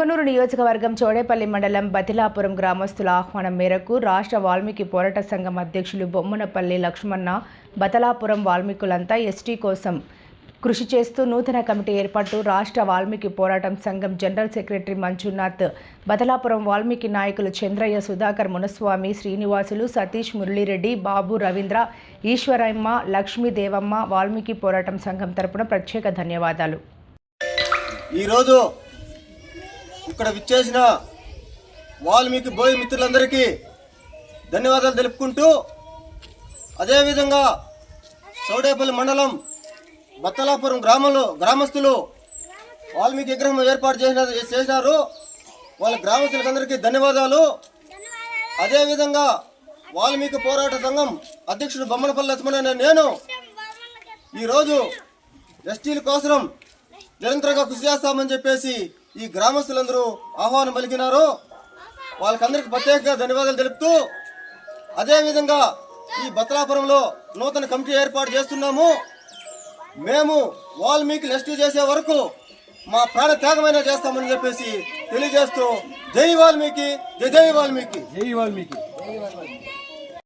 పొంగనూరు నియోజకవర్గం చోడేపల్లి మండలం బతిలాపురం గ్రామస్తుల ఆహ్వానం మేరకు రాష్ట్ర వాల్మీకి పోరాట సంఘం అధ్యక్షులు బొమ్మనపల్లి లక్ష్మణ బతలాపురం వాల్మీకులంతా ఎస్టీ కోసం కృషి చేస్తూ నూతన కమిటీ ఏర్పాటు రాష్ట్ర వాల్మీకి పోరాటం సంఘం జనరల్ సెక్రటరీ మంజునాథ్ బదలాపురం వాల్మీకి నాయకులు చంద్రయ్య సుధాకర్ మునస్వామి శ్రీనివాసులు సతీష్ మురళీరెడ్డి బాబు రవీంద్ర ఈశ్వరమ్మ లక్ష్మీ దేవమ్మ వాల్మీకి పోరాటం సంఘం తరపున ప్రత్యేక ధన్యవాదాలు. ఈరోజు ఇక్కడ విచ్చేసిన వాల్మీకి బోయి మిత్రులందరికీ ధన్యవాదాలు తెలుపుకుంటూ అదేవిధంగా సౌడేపల్లి మండలం బత్తలాపురం గ్రామంలో గ్రామస్తులు వాల్మీకి విగ్రహం ఏర్పాటు చేసిన చేసినారు వాళ్ళ గ్రామస్తులందరికీ ధన్యవాదాలు. అదేవిధంగా వాల్మీకి పోరాట సంఘం అధ్యక్షుడు బొమ్మనపల్లి లక్ష్మణ నేను ఈరోజు ఎస్టీల కోసం నిరంతరంగా కృషి చేస్తామని చెప్పేసి ఈ గ్రామస్తులందరూ ఆహ్వానం పలికినారు. వాళ్ళకందరికి ప్రత్యేకంగా ధన్యవాదాలు తెలుపుతూ అదేవిధంగా ఈ బత్రాపురంలో నూతన కమిటీ ఏర్పాటు చేస్తున్నాము. మేము వాల్మీకి ఎస్టీ చేసే వరకు మా ప్రాణ త్యాగమైనా చేస్తామని చెప్పేసి తెలియజేస్తూ జై వాల్మీకి జై జై వాల్మీకి. జై వాల్మీకి.